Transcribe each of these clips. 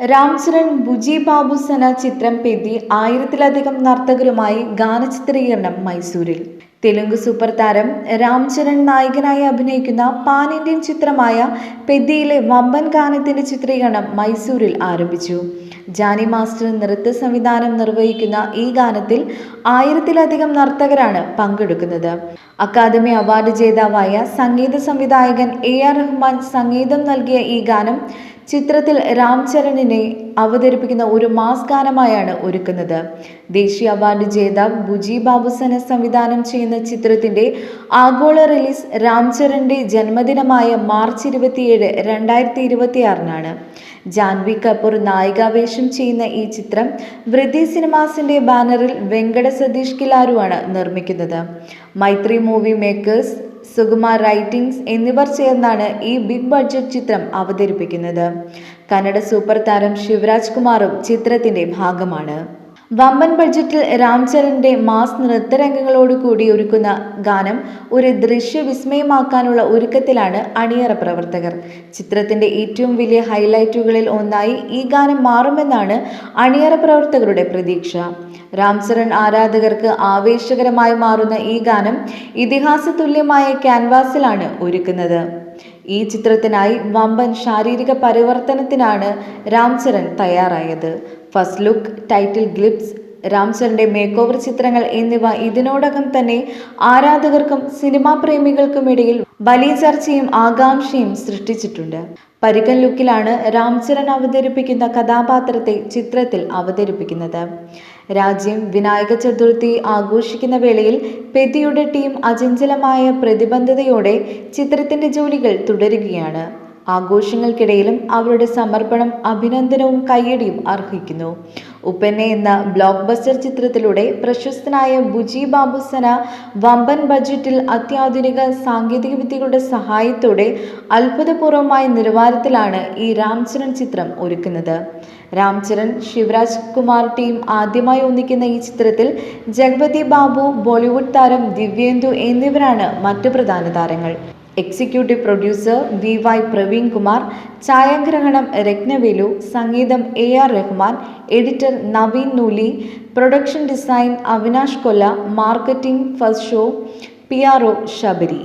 രാംചരൺ ബുജി ബാബു സന ചിത്രം പെതി ആയിരത്തിലധികം നർത്തകരുമായി ഗാനചിത്രീകരണം മൈസൂരിൽ. തെലുങ്ക് സൂപ്പർ താരം രാംചരൺ നായകനായി അഭിനയിക്കുന്ന പാൻ ഇന്ത്യൻ ചിത്രമായ പെതിയിലെ വമ്പൻ ഗാനത്തിന്റെ ചിത്രീകരണം മൈസൂരിൽ ആരംഭിച്ചു. ജാനി മാസ്റ്റർ നൃത്ത സംവിധാനം നിർവഹിക്കുന്ന ഈ ഗാനത്തിൽ ആയിരത്തിലധികം നർത്തകരാണ് പങ്കെടുക്കുന്നത്. അക്കാദമി അവാർഡ് ജേതാവായ സംഗീത സംവിധായകൻ എ ആർ റഹ്മാൻ സംഗീതം നൽകിയ ഈ ഗാനം ചിത്രത്തിൽ രാംചരണിനെ അവതരിപ്പിക്കുന്ന ഒരു മാസ് ഗാനമായാണ് ഒരുക്കുന്നത്. ദേശീയ അവാർഡ് ജേതാവ് ബുജി ബാബുസന സംവിധാനം ചെയ്യുന്ന ചിത്രത്തിന്റെ ആഗോള റിലീസ് രാംചരന്റെ ജന്മദിനമായ മാർച്ച് ഇരുപത്തിയേഴ് രണ്ടായിരത്തി ഇരുപത്തിയാറിനാണ് ജാൻവി കപൂർ നായികാവേഷം ചെയ്യുന്ന ഈ ചിത്രം വൃദ്ധി സിനിമാസിന്റെ ബാനറിൽ വെങ്കട സതീഷ് കിലാരുവാണ് നിർമ്മിക്കുന്നത്. Mythri movie makers Sukumar writings എന്നിവർ ചേർന്നാണ് ഈ ബിഗ് ബഡ്ജറ്റ് ചിത്രം അവതരിപ്പിക്കുന്നത്. കന്നഡ സൂപ്പർ താരം ശിവരാജ് കുമാറും ചിത്രത്തിന്റെ ഭാഗമാണ്. വമ്പൻ ബഡ്ജറ്റിൽ രാംചരന്റെ മാസ് നൃത്തരംഗങ്ങളോട് കൂടി ഒരുക്കുന്ന ഗാനം ഒരു ദൃശ്യ വിസ്മയമാക്കാനുള്ള ഒരുക്കത്തിലാണ് അണിയറ പ്രവർത്തകർ. ചിത്രത്തിന്റെ ഏറ്റവും വലിയ ഹൈലൈറ്റുകളിൽ ഒന്നായി ഈ ഗാനം മാറുമെന്നാണ് അണിയറ പ്രവർത്തകരുടെ പ്രതീക്ഷ. രാംചരൺ ആരാധകർക്ക് ആവേശകരമായി മാറുന്ന ഈ ഗാനം ഇതിഹാസ തുല്യമായ ക്യാൻവാസിലാണ് ഒരുക്കുന്നത്. ഈ ചിത്രത്തിനായി വമ്പൻ ശാരീരിക പരിവർത്തനത്തിനാണ് രാംചരൺ തയ്യാറായത്. ഫസ്റ്റ് ലുക്ക് ടൈറ്റിൽ ഗ്ലിപ്സ് രാംചരന്റെ മേക്ക് ഓവർ ചിത്രങ്ങൾ എന്നിവ ഇതിനോടകം തന്നെ ആരാധകർക്കും സിനിമാ പ്രേമികൾക്കുമിടയിൽ വലിയ ചർച്ചയും ആകാംക്ഷയും സൃഷ്ടിച്ചിട്ടുണ്ട്. പരിക്കൻ ലുക്കിലാണ് രാംചരൺ അവതരിപ്പിക്കുന്ന കഥാപാത്രത്തെ ചിത്രത്തിൽ അവതരിപ്പിക്കുന്നത്. രാജ്യം വിനായക ചതുർത്ഥി ആഘോഷിക്കുന്ന വേളയിൽ പെതിയുടെ ടീം അചഞ്ചലമായ പ്രതിബദ്ധതയോടെ ചിത്രത്തിന്റെ ജോലികൾ തുടരുകയാണ്. ആഘോഷങ്ങൾക്കിടയിലും അവരുടെ സമർപ്പണം അഭിനന്ദനവും കയ്യടിയും അർഹിക്കുന്നു. ഉപ്പന്നെ എന്ന ബ്ലോക്ക് ബസ്റ്റർ ചിത്രത്തിലൂടെ പ്രശസ്തനായ ബുജി ബാബുസന വമ്പൻ ബജറ്റിൽ അത്യാധുനിക സാങ്കേതിക വിദ്യകളുടെ സഹായത്തോടെ അത്ഭുതപൂർവമായ നിലവാരത്തിലാണ് ഈ രാംചരൺ ചിത്രം ഒരുക്കുന്നത്. രാംചരൺ ശിവരാജ് കുമാർ ടീം ആദ്യമായി ഒന്നിക്കുന്ന ഈ ചിത്രത്തിൽ ജഗപതി ബാബു ബോളിവുഡ് താരം ദിവ്യേന്ദു എന്നിവരാണ് മറ്റു പ്രധാന താരങ്ങൾ. Executive producer V Y Praveen Kumar ഛായാഗ്രഹണം രത്നവേലു സംഗീതം A R Rahman editor Naveen Nooli production design Avinash Kolla marketing first show P R O Sabari.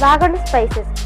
Wagon spices